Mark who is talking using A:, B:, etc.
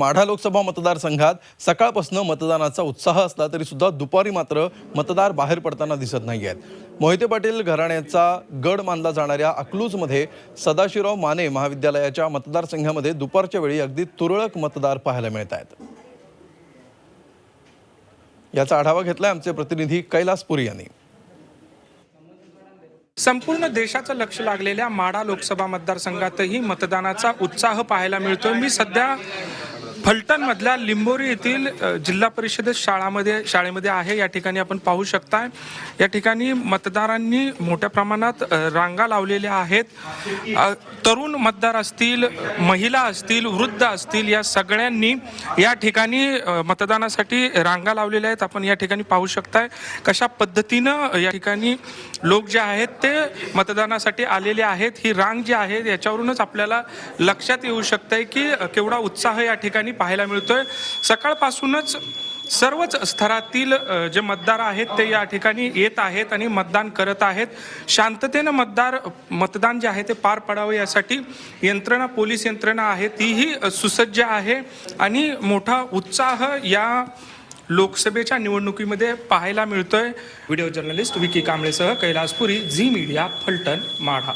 A: माढा लोकसभा मतदारसंघात सकाळपासून मतदानाचा उत्साह असला तरी सुद्धा दुपारी मात्र मतदार बाहेर पडताना दिसत नाही आहेत. मोहिते पाटील घराण्याचा गड मानला जाणाऱ्या अकलूजमध्ये सदाशिवराव माने महाविद्यालयाच्या मतदारसंघामध्ये दुपारच्या वेळी अगदी तुरळक मतदार पाहायला मिळत आहेत. याचा आढावा घेतलाय आमचे प्रतिनिधी कैलासपुरी यांनी.
B: संपूर्ण देशाचं लक्ष लागलेल्या माढा लोकसभा मतदारसंघातही मतदानाचा उत्साह पाहायला मिळतोय. मी सध्या फलटण मधल्या लिंबोरी येथील जिल्हा परिषद शाळामध्ये शाळेमध्ये आहे. या ठिकाणी आपण पाहू शकताय. या ठिकाणी मतदारांनी मोठ्या प्रमाणात रांगा लावलेल्या आहेत. तरुण मतदार असतील महिला असतील वृद्ध असतील या सगळ्यांनी या ठिकाणी मतदानासाठी रांगा लावलेल्या आहेत. आपण या ठिकाणी पाहू शकताय कशा पद्धतीनं या ठिकाणी लोक जे आहेत ते मतदानासाठी आलेले आहेत. ही रांग जी आहे याच्यावरूनच आपल्याला लक्षात येऊ शकतंय की केवढा उत्साह या ठिकाणी पाहायला मिळतोय. सकाळपासूनच सर्वच स्तरातील जे मतदार आहेत ते या ठिकाणी येत आहेत आणि मतदान करत आहेत. शांततेनं मतदार मतदान जे आहे ते पार पडावं यासाठी यंत्रणा पोलीस यंत्रणा आहे तीही सुसज्ज आहे. आणि मोठा उत्साह या लोकसभेच्या निवडणुकीमध्ये पाहायला मिळतोय. व्हिडिओ जर्नलिस्ट विकी कांबळेसह कैलासपुरी झी मीडिया फलटण माढा.